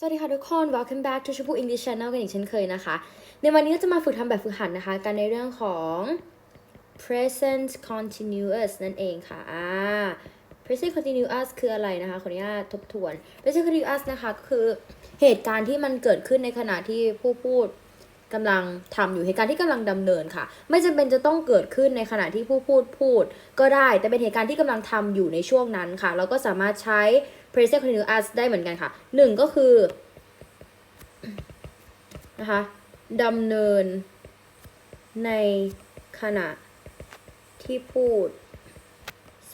สวัสดีค่ะทุกคน welcome back to ชมพู English Channel กันอีกเช่นเคยนะคะ ในวันนี้ก็จะมาฝึกทำแบบฝึกหัดนะคะ กันในเรื่องของ present continuous นั่นเองค่ะอ่า present continuous คืออะไรนะคะ ขออนุญาตทบทวน present continuous นะคะก็คือเหตุการณ์ที่มันเกิดขึ้นในขณะที่ผู้พูดกำลังทำอยู่เหตุการณ์ที่กำลังดำเนินค่ะ ไม่จำเป็นจะต้องเกิดขึ้นในขณะที่ผู้พูดพูด ก็ได้ แต่เป็นเหตุการณ์ที่กำลังทำอยู่ในช่วงนั้นค่ะ เราก็สามารถใช้ present continuous ได้เหมือนกันค่ะหนึ่งก็คือนะคะดำเนินในขณะที่พูด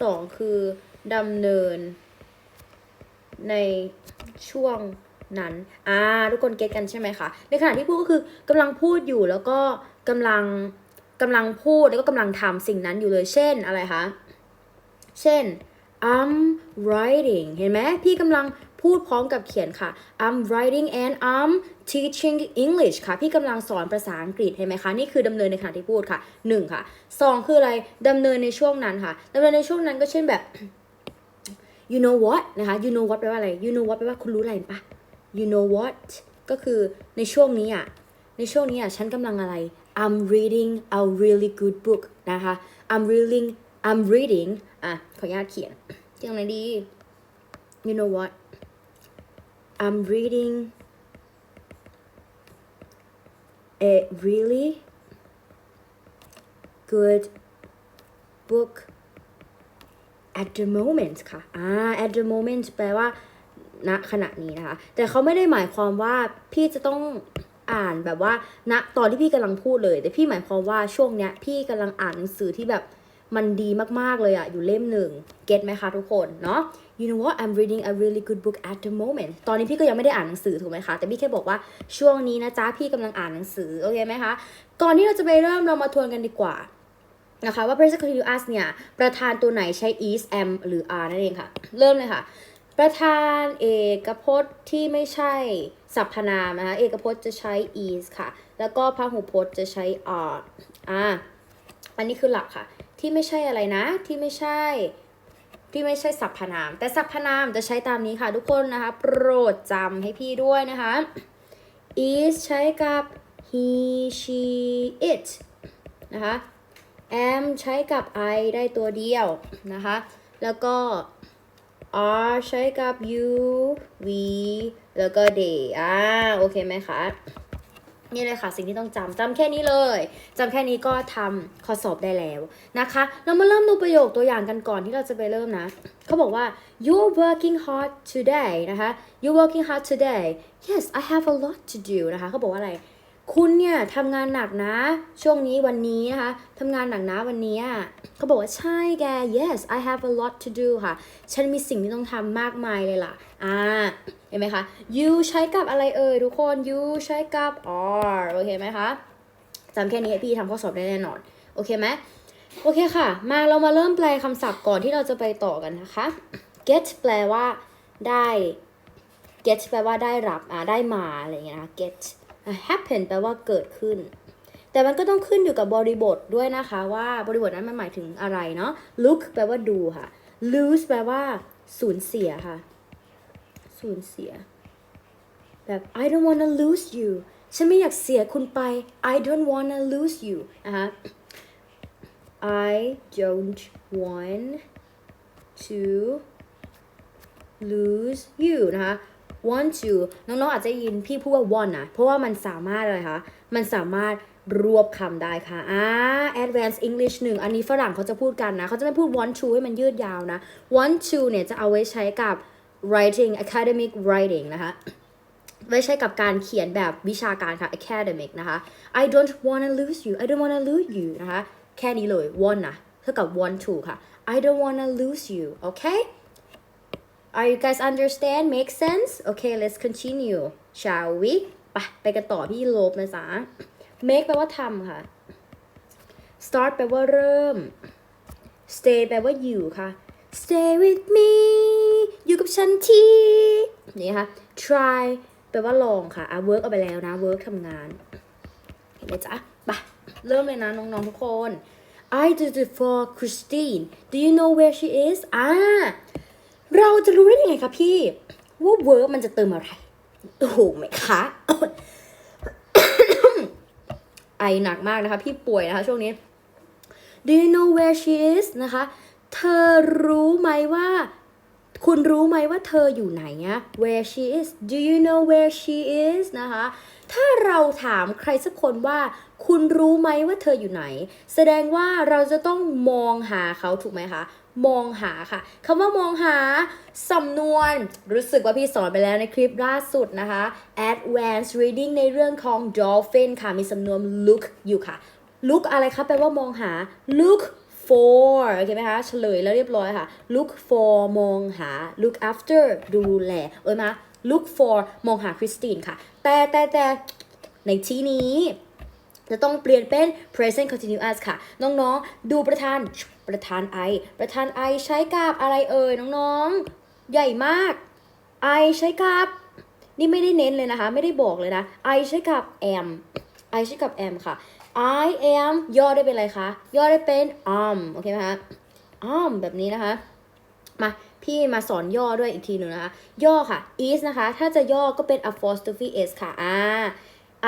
สองคือดำเนินในช่วงนั้น อ่า ทุกคนเก็ตกันใช่ไหมคะ ในขณะที่พูดก็คือกำลังพูดอยู่แล้วก็กำลังกำลังพูดแล้วก็กำลังทำสิ่งนั้นอยู่เลย เช่นอะไรคะ เช่น I'm writing เห็นไหมพี่กำลังพูดพร้อมกับเขียนค่ะ I'm writing and I'm teaching English ค่ะ พี่กำลังสอนภาษาอังกฤษเห็นไหมคะ นี่คือดำเนินในขณะที่พูดค่ะหนึ่งค่ะสองคืออะไรดำเนินในช่วงนั้นค่ะดำเนินในช่วงนั้นก็เช่นแบบ you know what นะคะ you know what แปลว่าอะไร you know what แปลว่าคุณรู้อะไรปะ you know what ก็คือในช่วงนี้อะ ในช่วงนี้อะ ฉันกำลังอะไร I'm reading a really good book นะคะ I'm reading I'm reading อะ ขออนุญาตเขียน เขียนอะไรดี you know what I'm reading a really good book at the moment ค่ะอ่า at the moment แปลว่าณขณะนี้นะคะ แต่เขาไม่ได้หมายความว่าพี่จะต้องอ่านแบบว่าณตอนที่พี่กำลังพูดเลย แต่พี่หมายความว่าช่วงเนี้ย พี่กำลังอ่านหนังสือที่แบบ มันดีมาก ๆ เลยอะอยู่เล่มหนึ่งเก็ตไหมคะทุกคนเนาะ you know what I'm reading a really good book at the moment ตอนนี้พี่ก็ยังไม่ได้อ่านหนังสือถูกไหมคะ แต่พี่แค่บอกว่าช่วงนี้นะจ๊ะพี่กำลังอ่านหนังสือ โอเคไหมคะ ก่อนที่เราจะไปเริ่มเรามาทวนกันดีกว่านะคะว่า present continuous เนี่ยประธานตัวไหนใช้ is am หรือ are นั่นเองค่ะ เริ่มเลยค่ะ ประธานเอกพจน์ที่ไม่ใช่สรรพนามนะคะเอกพจน์จะใช้ is ค่ะ แล้วก็พหูพจน์จะใช้ are อ่าอันนี้คือหลักค่ะ ที่ไม่ใช่อะไรนะ ที่ไม่ใช่ ที่ไม่ใช่สรรพนาม แต่สรรพนามจะใช้ตามนี้ค่ะทุกคนนะคะ โปรดจำให้พี่ด้วยนะคะ is ใช้กับ he she it นะคะ am ใช้กับ I ได้ตัวเดียวนะคะ แล้วก็ are ใช้กับ you we แล้วก็ they อ่า โอเคไหมคะ นี่เลยค่ะสิ่งที่ต้องจำจำแค่นี้เลยจำแค่นี้ก็ทำข้อสอบได้แล้วนะคะ เรามาเริ่มดูประโยคตัวอย่างกันก่อนที่เราจะไปเริ่มนะเขาบอกว่า you're working hard today นะคะ you're working hard today yes I have a lot to do นะคะเขาบอกว่าอะไร คุณเนี่ยทำงานหนักนะ ช่วงนี้วันนี้นะคะทำงานหนักนะวันนี้อะเขาบอกว่าใช่แก yes I have a lot to do ค่ะ ฉันมีสิ่งที่ต้องทำมากมายเลยล่ะ อ่า เห็นไหมคะ you ใช้กับอะไรเอ่ยทุกคน you ใช้กับ are โอเคไหมคะจำแค่นี้พี่ทำข้อสอบได้แน่นอน โอเคไหมโอเคค่ะ มาเรามาเริ่มแปลคำศัพท์ก่อนที่เราจะไปต่อกันนะคะ get แปลว่าได้ get แปลว่าได้รับ อ่า ได้มา อะไรอย่างเงี้ยนะคะ get happen แปลว่าเกิดขึ้น แต่มันก็ต้องขึ้นอยู่กับบริบทด้วยนะคะว่าบริบทนั้นมันหมายถึงอะไรเนาะ look แปลว่าดูค่ะ lose แปลว่าสูญเสียค่ะ สูญเสีย แบบ I don't wanna lose you ฉันไม่อยากเสียคุณไป I don't wanna lose you นะคะ I don't want to lose you นะคะ want to น้องๆอาจจะยินพี่พูดว่า want นะเพราะว่ามันสามารถอะไรคะ มันสามารถรวบคำได้ค่ะ อ่า advanced English 1 อันนี้ฝรั่งเขาจะพูดกันนะ เขาจะไม่พูด want to ให้มันยืดยาวนะ want to เนี่ยจะเอาไว้ใช้กับ writing academic writing นะคะ ไว้ใช้กับการเขียนแบบวิชาการค่ะ academic นะคะ I don't wanna lose you I don't wanna lose you นะคะ แค่นี้เลย want นะ เท่ากับ want to ค่ะ I don't wanna lose you okay Are you guys understand make sense okay let's continue shall we ไปไปกันต่อที่โลบนะจ๊ะ make แปลว่าทำค่ะ start แปลว่าเริ่ม stay แปลว่าอยู่ค่ะ stay with me อยู่กับฉันทีนี่ค่ะ try แปลว่าลองค่ะอะ work เอาไปแล้วนะ work ทำงาน เห็นไหมจ๊ะไปเริ่มเลยนะ น้อง ๆ ทุกคน I did it for Christine do you know where she is อ่า เราจะรู้ได้ยังไงคะพี่ว่าเวิร์มมันจะเติมอะไรถูกไหมคะไอหนักมากนะคะ พี่ป่วยนะคะ ช่วงนี้ Do you know where she is นะคะ เธอรู้ไหมว่า คุณรู้ไหมว่าเธออยู่ไหนอะ where she is Do you know where she is นะคะ ถ้าเราถามใครสักคนว่า คุณรู้ไหมว่าเธออยู่ไหน แสดงว่าเราจะต้องมองหาเขาถูกไหมคะ มองหาค่ะคำว่ามองหาสำนวน รู้สึกว่าพี่สอนไปแล้วในคลิปล่าสุดนะคะ advanced reading ในเรื่องของ dolphin ค่ะ มีสำนวน look อยู่ค่ะ look อะไรคะแปลว่ามองหา look for โอเคไหมคะเฉลยแล้วเรียบร้อยค่ะ look for มองหา look after ดูแล เอ้ยมา look for มองหาคริสตินค่ะ แต่แต่แต่ในที่นี้ จะต้องเปลี่ยนเป็น present continuous ค่ะ น้องๆ ดูประธานประธาน I ประธาน I ใช้กับอะไรเอ่ยน้องๆ ใหญ่มาก I ใช้กับ นี่ไม่ได้เน้นเลยนะคะ ไม่ได้บอกเลยนะ I ใช้กับ am I ใช้กับ am ค่ะ I am ย่อได้เป็นอะไรคะ ย่อได้เป็น am โอเคไหมคะ am แบบนี้นะคะ มาพี่มาสอนย่อด้วยอีกทีหนึ่งนะคะ ย่อค่ะ is นะคะ ถ้าจะย่อก็เป็น apostrophe s ค่ะ อ่า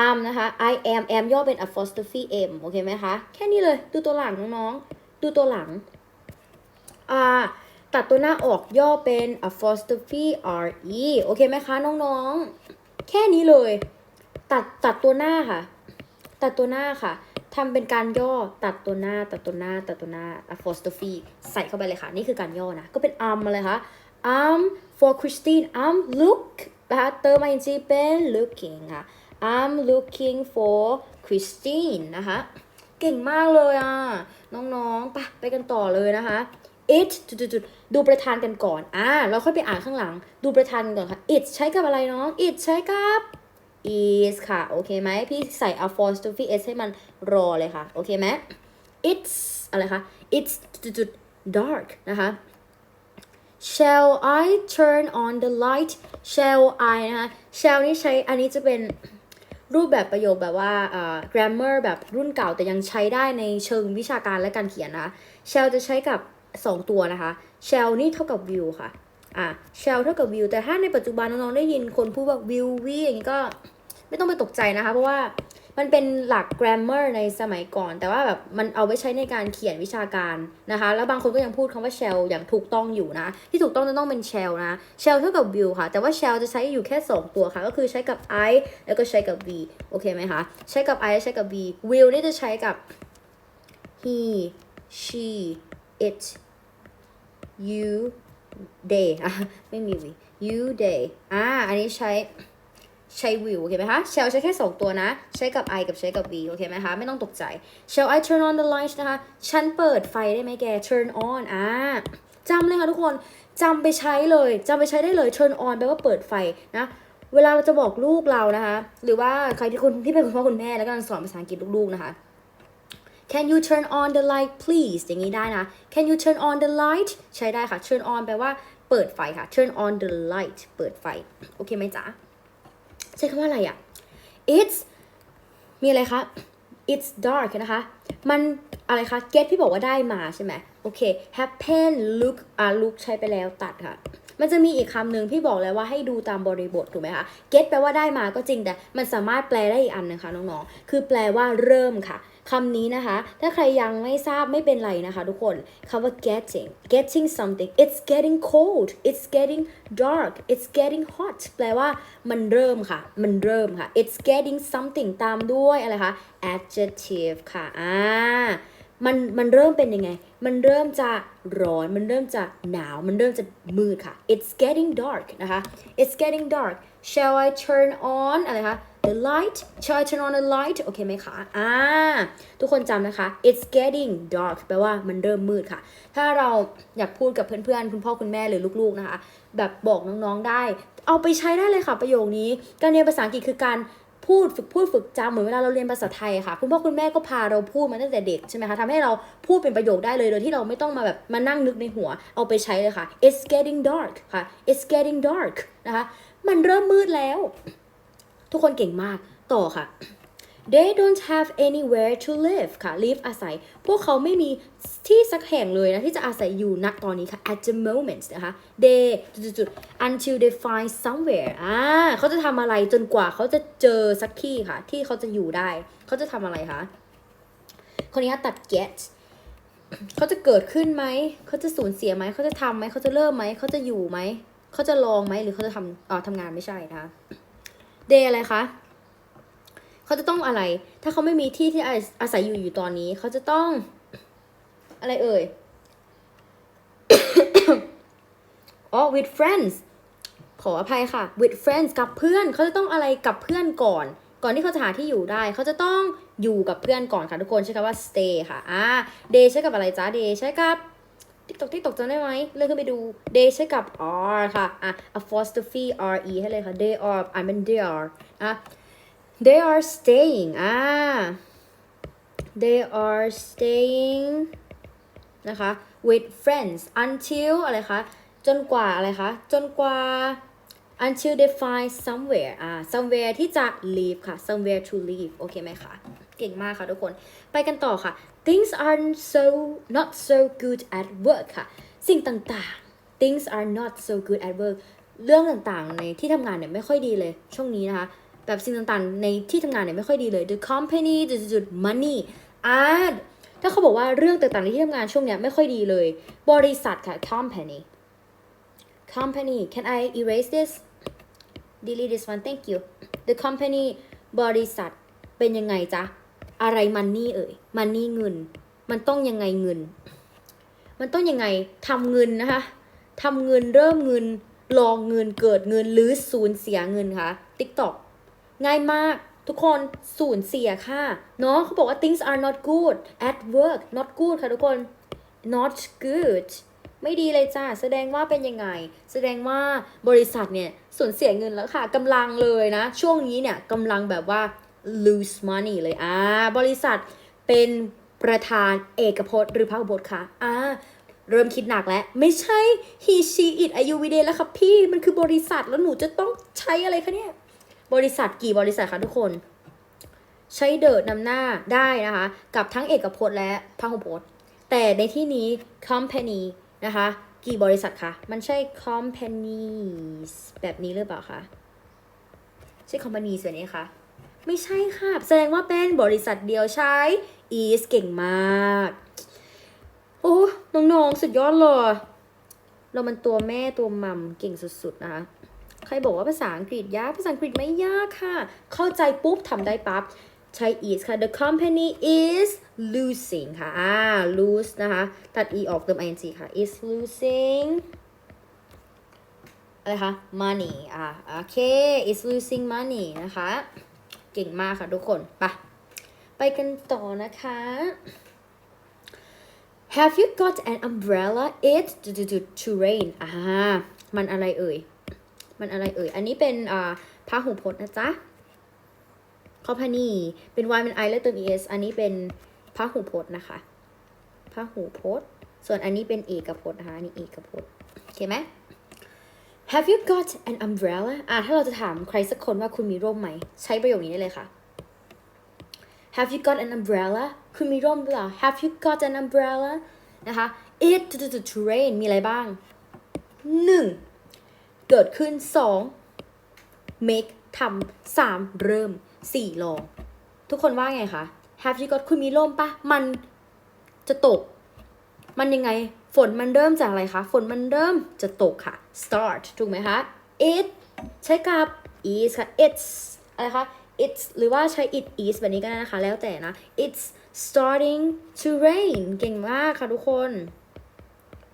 am นะคะ I am am ย่อเป็น apostrophe m โอเคไหมคะ แค่นี้เลย ดูตัวหลังน้องๆ ดูตัวหลัง อ่า ตัดตัวหน้าออกย่อเป็น apostrophe r e โอเคไหมคะ น้องๆ แค่นี้เลย ตัดตัดตัวหน้าค่ะ ตัดตัวหน้าค่ะทำเป็นการย่อตัดตัวหน้า ตัดตัวหน้า ตัดตัวหน้า apostrophe ใส่เข้าไปเลยค่ะ นี่คือการย่อนะ ก็เป็น am มาเลยค่ะ am for Christine am look นะคะเติม ing เป็น looking ค่ะ I'm looking for Christine นะคะ เก่งมากเลยอะ น้องๆไปไปกันต่อเลยนะคะ it จุดๆดูประธานกันก่อน อ่า เราค่อยไปอ่านข้างหลัง ดูประธานกันก่อนค่ะ it ใช้กับอะไรน้อง it ใช้กับ is ค่ะ โอเคไหมพี่ใส่ apostrophe s ให้มันรอเลยค่ะ โอเคไหม it's อะไรคะ it's จุดๆ dark นะคะ shall I turn on the light shall I นะคะ shall นี่ใช้อันนี้จะเป็นรูปแบบประโยคแบบว่าอ่า grammar แบบรุ่นเก่าแต่ยังใช้ได้ในเชิงวิชาการและการเขียนนะคะ shall จะใช้กับ 2 ตัวนะคะ shall นี่เท่ากับ will ค่ะ อ่า shall เท่ากับ will แต่ถ้าในปัจจุบันน้องๆได้ยินคนพูดว่า will we อย่างนี้ก็ ไม่ต้องไปตกใจนะคะ เพราะว่ามันเป็นหลัก grammar ในสมัยก่อน แต่ว่าแบบมันเอาไว้ใช้ในการเขียนวิชาการนะคะ แล้วบางคนก็ยังพูดคำว่า shall อย่างถูกต้องอยู่นะ ที่ถูกต้องจะต้องเป็น shall นะ shall เท่ากับ will ค่ะ แต่ว่า shall จะใช้อยู่แค่ 2 ตัวค่ะ ก็คือใช้กับ I แล้วก็ใช้กับ we โอเคไหมคะ ใช้กับ I และใช้กับ we will นี่จะใช้กับ he she it you they อะไม่มี we you they อ่าอันนี้ใช้ ใช้ will โอเคไหมคะ shall ใช้แค่ 2 ตัวนะ ใช้กับ I กับใช้กับ we โอเคไหมคะ ไม่ต้องตกใจ shall I turn on the light นะคะ ฉันเปิดไฟได้ไหมแก turn on อ่าจำเลยค่ะทุกคนจำไปใช้เลยจำไปใช้ได้เลย turn on แปลว่าเปิดไฟนะเวลาเราจะบอกลูกเรานะคะ หรือว่าใครที่คุณที่เป็นคุณพ่อคุณแม่แล้วกำลังสอนภาษาอังกฤษลูกๆนะคะ Can you turn on the light please อย่างนี้ได้นะ Can you turn on the light ใช้ได้ค่ะ turn on แปลว่าเปิดไฟค่ะ turn on the light เปิดไฟ โอเคไหมจ๊ะ ใช้คำว่าอะไรอะ it's มีอะไรคะ it's dark นะคะ มันอะไรคะ get พี่บอกว่าได้มาใช่ไหมโอเค happen look อ่า look ใช้ไปแล้วตัดค่ะ มันจะมีอีกคำหนึ่งพี่บอกแล้วว่าให้ดูตามบริบทถูกไหมคะ get แปลว่าได้มาก็จริงแต่มันสามารถแปลได้อีกอันนึงค่ะน้องๆ คือแปลว่าเริ่มค่ะ คำนี้นะคะ ถ้าใครยังไม่ทราบไม่เป็นไรนะคะทุกคนคำว่า getting getting something it's getting cold it's getting dark it's getting hot แปลว่ามันเริ่มค่ะ มันเริ่มค่ะ it's getting something ตามด้วยอะไรคะ adjective ค่ะอ่ามันมันเริ่มเป็นยังไง มันเริ่มจะร้อน มันเริ่มจะหนาว มันเริ่มจะมืดค่ะ it's getting dark นะคะ it's getting dark shall I turn on อะไรคะ the light shall I turn on the light โอเคไหมคะ อ่า ทุกคนจำนะคะ it's getting dark แปลว่ามันเริ่มมืดค่ะ ถ้าเราอยากพูดกับเพื่อนๆ คุณพ่อคุณแม่หรือลูกๆ นะคะ แบบบอกน้องๆ ได้ เอาไปใช้ได้เลยค่ะประโยคนี้ การเรียนภาษาอังกฤษคือการพูดฝึกพูดฝึกจำเหมือนเวลาเราเรียนภาษาไทยค่ะ คุณพ่อคุณแม่ก็พาเราพูดมาตั้งแต่เด็กใช่ไหมคะทำให้เราพูดเป็นประโยคได้เลยโดยที่เราไม่ต้องมาแบบมานั่งนึกในหัว เอาไปใช้เลยค่ะ it's getting dark ค่ะ it's getting dark นะคะ มันเริ่มมืดแล้ว ทุกคนเก่งมากต่อค่ะ they don't have anywhere to live ค่ะ live อาศัย พวกเขาไม่มีที่สักแห่งเลยนะ ที่จะอาศัยอยู่ณตอนนี้ค่ะ at the moment นะคะ they จุดๆ until they find somewhere อ่าเขาจะทำอะไรจนกว่าเขาจะเจอสักที่ค่ะ ที่เขาจะอยู่ได้ เขาจะทำอะไรคะ คนนี้ตัด get เขาจะเกิดขึ้นไหม เขาจะสูญเสียไหม เขาจะทำไหม เขาจะเริ่มไหม เขาจะอยู่ไหม เขาจะลองไหม หรือเขาจะทำอ๋อทำงานไม่ใช่นะคะ day อะไรคะเขาจะต้องอะไร ถ้าเขาไม่มีที่ที่อาอาศัยอยู่อยู่ตอนนี้ เขาจะต้อง อะไรเอ่ยอ๋อ with friends ขออภัยค่ะ with friends กับเพื่อน เขาจะต้องอะไรกับเพื่อนก่อน ก่อนที่เขาจะหาที่อยู่ได้ เขาจะต้องอยู่กับเพื่อนก่อนค่ะทุกคนใช้คำว่า stay ค่ะ อ่า day ใช้กับอะไรจ้า day ใช้กับ ติ๊กตอกติ๊กตอกจำได้ไหมเลื่อนขึ้นไปดู day ใช้กับ r ค่ะอะ apostrophe r e ให้เลยค่ะ they are อ่านเป็น they are อะ they are staying อ่า they are staying นะคะ with friends until อะไรคะ จนกว่าอะไรคะ จนกว่า until they find somewhere อ่า somewhere ที่จะ leave ค่ะ somewhere to leave โอเคไหมคะ เก่งมากค่ะทุกคน ไปกันต่อค่ะ things are so not so good at work ค่ะ สิ่งต่างๆ things are not so good at work เรื่องต่างๆ ในที่ทำงานเนี่ยไม่ค่อยดีเลย ช่วงนี้นะคะ แบบสิ่งต่างๆ ในที่ทำงานเนี่ยไม่ค่อยดีเลย the company จุดๆ money อ่าถ้าเขาบอกว่าเรื่องต่างๆ ในที่ทำงานช่วงเนี้ยไม่ค่อยดีเลย บริษัทค่ะ company company can I erase this delete this one thank you the company บริษัทเป็นยังไงจ๊ะ อะไรมันนี่เอ่ยมันนี่เงิน มันต้องยังไงเงิน มันต้องยังไงทำเงินนะคะทำเงินเริ่มเงินลองเงินเกิดเงินหรือสูญเสียเงินคะ TikTok ง่ายมากทุกคนสูญเสียค่ะเนาะเขาบอกว่า things are not good at work not good ค่ะทุกคน not good ไม่ดีเลยจ้าแสดงว่าเป็นยังไง แสดงว่าบริษัทเนี่ยสูญเสียเงินแล้วค่ะกำลังเลยนะ ช่วงนี้เนี่ยกำลังแบบว่า lose money เลยอ่าบริษัทเป็นประธานเอกพจน์หรือพหุพจน์คะอ่าเริ่มคิดหนักแล้ว ไม่ใช่ he she it อายุวิเดแล้วครับพี่ มันคือบริษัทแล้วหนูจะต้องใช้อะไรคะเนี่ย บริษัทกี่บริษัทคะทุกคน ใช้เดิดนำหน้าได้นะคะ กับทั้งเอกพจน์และพหุพจน์ แต่ในที่นี้ company นะคะ กี่บริษัทคะมันใช่ companies แบบนี้หรือเปล่าคะใช่ companies แบบนี้คะ ไม่ใช่ค่ะ แสดงว่าเป็นบริษัทเดียวใช้ is เก่งมาก โอ้ น้องๆ สุดยอดเลย เรามันตัวแม่ตัวมัมเก่งสุดๆ นะคะ ใครบอกว่าภาษาอังกฤษยาก ภาษาอังกฤษไม่ยากค่ะ เข้าใจปุ๊บทำได้ปั๊บ ใช้ is ค่ะ the company is losing ค่ะ อ่า lose นะคะ ตัด e ออกเติม ing ค่ะ is losing อะไรคะ money อ่าโอเค is losing money นะคะ เก่งมากค่ะทุกคนไปไปกันต่อนะคะ Have you got an umbrella? It to, rain อ่ามันอะไรเอ่ย มันอะไรเอ่ย อันนี้เป็นอ่าพหูพจน์นะจ๊ะ company เป็น y เป็น i แล้วเติม es อันนี้เป็นพหูพจน์นะคะพหูพจน์ ส่วนอันนี้เป็นเอกพจน์นะคะอันนี้เอกพจน์โอเคไหม Have you got an umbrella อะถ้าเราจะถามใครสักคนว่าคุณมีร่มไหม ใช้ประโยคนี้ได้เลยค่ะ Have you got an umbrella คุณมีร่มหรือเปล่า Have you got an umbrella นะคะ it to to to rain มีอะไรบ้างหนึ่งเกิดขึ้นสอง make ทำสามเริ่มสี่ลอง ทุกคนว่าไงคะ Have you got คุณมีร่มปะ มันจะตก มันยังไง ฝนมันเริ่มจากอะไรคะ ฝนมันเริ่มจะตกค่ะ start ถูกไหมคะ it ใช้กับ is ค่ะ it's อะไรคะ it's หรือว่าใช้ it is แบบนี้ก็ได้นะคะ แล้วแต่นะ it's starting to rain เก่งมากค่ะทุกคน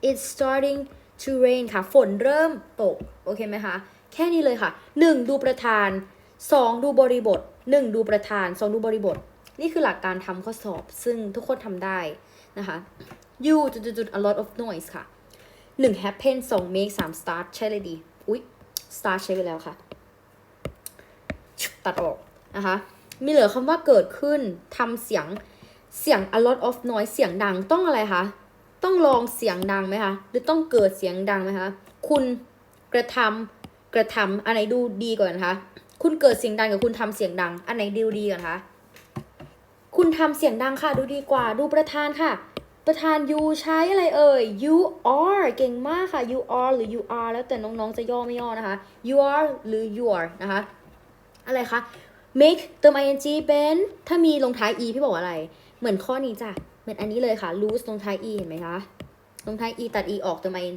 it's starting to rain ค่ะ ฝนเริ่มตก โอเคไหมคะ แค่นี้เลยค่ะ 1 ดูประธาน 2 ดูบริบท 1 ดูประธาน 2 ดูบริบท นี่คือหลักการทำข้อสอบ ซึ่งทุกคนทำได้นะคะ you จุดจุด a lot of noise ค่ะ1 happen 2 make 3 start ใช่เลยดี อุ๊ย start ใช้ไปแล้วค่ะ ตัดออกนะคะ มีเหลือคำว่าเกิดขึ้นทำเสียงเสียง a lot of noise เสียงดังต้องอะไรคะ ต้องลองเสียงดังไหมคะ หรือต้องเกิดเสียงดังไหมคะ คุณกระทำกระทำอันไหนดูดีกว่ากันคะคุณเกิดเสียงดังกับคุณทำเสียงดัง อันไหนดูดีกว่าคะ คุณทำเสียงดังค่ะ ดูดีกว่า ดูประธานค่ะ ประธาน you ใช้อะไรเอ่ย you are เก่งมากค่ะ you are หรือ you are แล้วแต่น้องๆจะย่อไม่ย่อนะคะ you are หรือ you are นะคะ อะไรคะ make เติม ing เป็น ถ้ามีลงท้าย e พี่บอกอะไร เหมือนข้อนี้จ้ะ เหมือนอันนี้เลยค่ะ lose ลงท้าย e เห็นไหมคะ ลงท้าย e ตัด e ออกเติม ing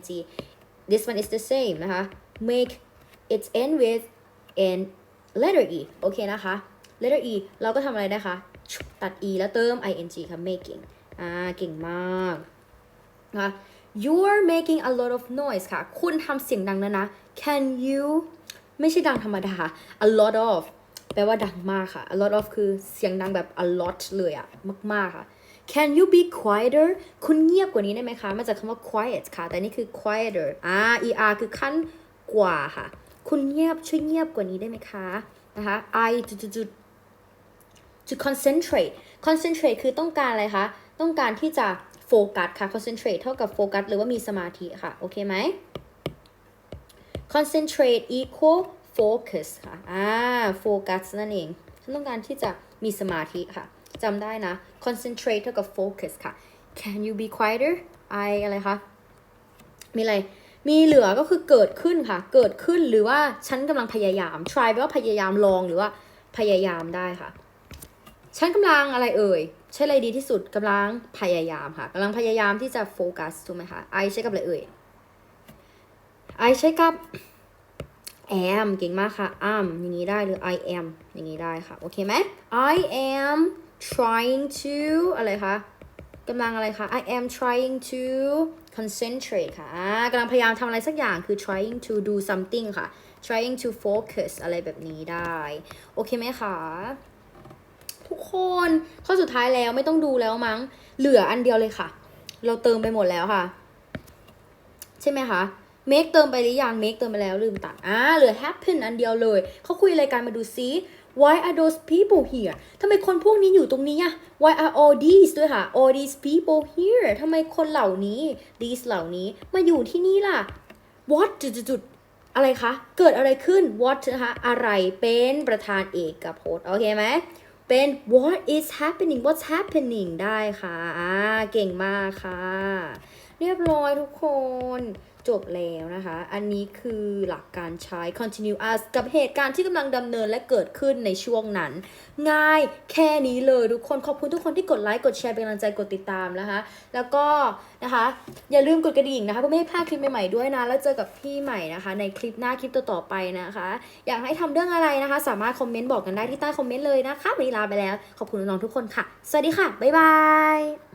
this one is the same นะคะ make it end with an letter e โอเคนะคะ letter e เราก็ทำอะไรได้คะ ตัด e แล้วเติม ing ค่ะ making อ่าเก่งมากนะคะ you're making a lot of noise ค่ะ คุณทำเสียงดังนะนะ can you ไม่ใช่ดังธรรมดา a lot of แปลว่าดังมากค่ะ a lot of คือเสียงดังแบบ a lot เลยอะมากๆค่ะ can you be quieter คุณเงียบกว่านี้ได้ไหมคะ มาจากคำว่า quiet ค่ะ แต่นี่คือ quieter อ่า er คือขั้นกว่าค่ะ คุณเงียบช่วยเงียบกว่านี้ได้ไหมคะ นะคะ I จุดจุด to concentrate concentrate คือต้องการอะไรคะ ต้องการที่จะโฟกัสค่ะ concentrate เท่ากับโฟกัสหรือว่ามีสมาธิค่ะ โอเคไหม concentrate equal focus ค่ะ อ่า focus นั่นเอง ฉันต้องการที่จะมีสมาธิค่ะ จำได้นะ concentrate เท่ากับ focus ค่ะ can you be quieter I อะไรคะ มีอะไร มีเหลือก็คือเกิดขึ้นค่ะ เกิดขึ้นหรือว่าฉันกำลังพยายาม try แปลว่าพยายามลองหรือว่าพยายามได้ค่ะ ฉันกำลังอะไรเอ่ย ใช้อะไรดีที่สุดกำลังพยายามค่ะกำลังพยายามที่จะโฟกัสถูกไหมคะ I ใช้กับอะไรเอ่ย I ใช้กับ am เก่งมากค่ะ am อย่างนี้ได้หรือ I am อย่างนี้ได้ค่ะ โอเคไหม I am trying to อะไรคะกำลังอะไรคะ I am trying to concentrate ค่ะกำลังพยายามทำอะไรสักอย่างคือ trying to do something ค่ะ trying to focus อะไรแบบนี้ได้ โอเคไหมคะ ทุกคนข้อสุดท้ายแล้วไม่ต้องดูแล้วมั้ง เหลืออันเดียวเลยค่ะ เราเติมไปหมดแล้วค่ะ ใช่ไหมคะ make เติมไปหรือยัง make เติมไปแล้วลืมตัดอ่าเหลือ happen อันเดียวเลย เขาคุยอะไรกันมาดูซิ why are those people here ทำไมคนพวกนี้อยู่ตรงนี้อะ why are all these ด้วยค่ะ all these people here ทำไมคนเหล่านี้ these เหล่านี้มาอยู่ที่นี่ล่ะ what จุดๆๆอะไรคะ เกิดอะไรขึ้น what นะคะ อะไรเป็นประธานเอกพจน์ โอเคไหม เป็น what is happening what's happening ได้ค่ะอ่าเก่งมากค่ะ เรียบร้อยทุกคนจบแล้วนะคะ อันนี้คือหลักการใช้ continuous กับเหตุการณ์ที่กำลังดำเนินและเกิดขึ้นในช่วงนั้น ง่ายแค่นี้เลยทุกคน ขอบคุณทุกคนที่กดไลค์ กดแชร์เป็นกำลังใจกดติดตามนะคะ แล้วก็นะคะ อย่าลืมกดกระดิ่งนะคะเพื่อไม่ให้พลาดคลิปใหม่ๆด้วยนะ แล้วเจอกับพี่ใหม่นะคะ ในคลิปหน้าคลิปต่อๆไปนะคะ อยากให้ทำเรื่องอะไรนะคะ สามารถคอมเมนต์บอกกันได้ที่ใต้คอมเมนต์เลยนะคะวันนี้ลาไปแล้ว ขอบคุณน้องๆทุกคนค่ะ สวัสดีค่ะบ๊ายบาย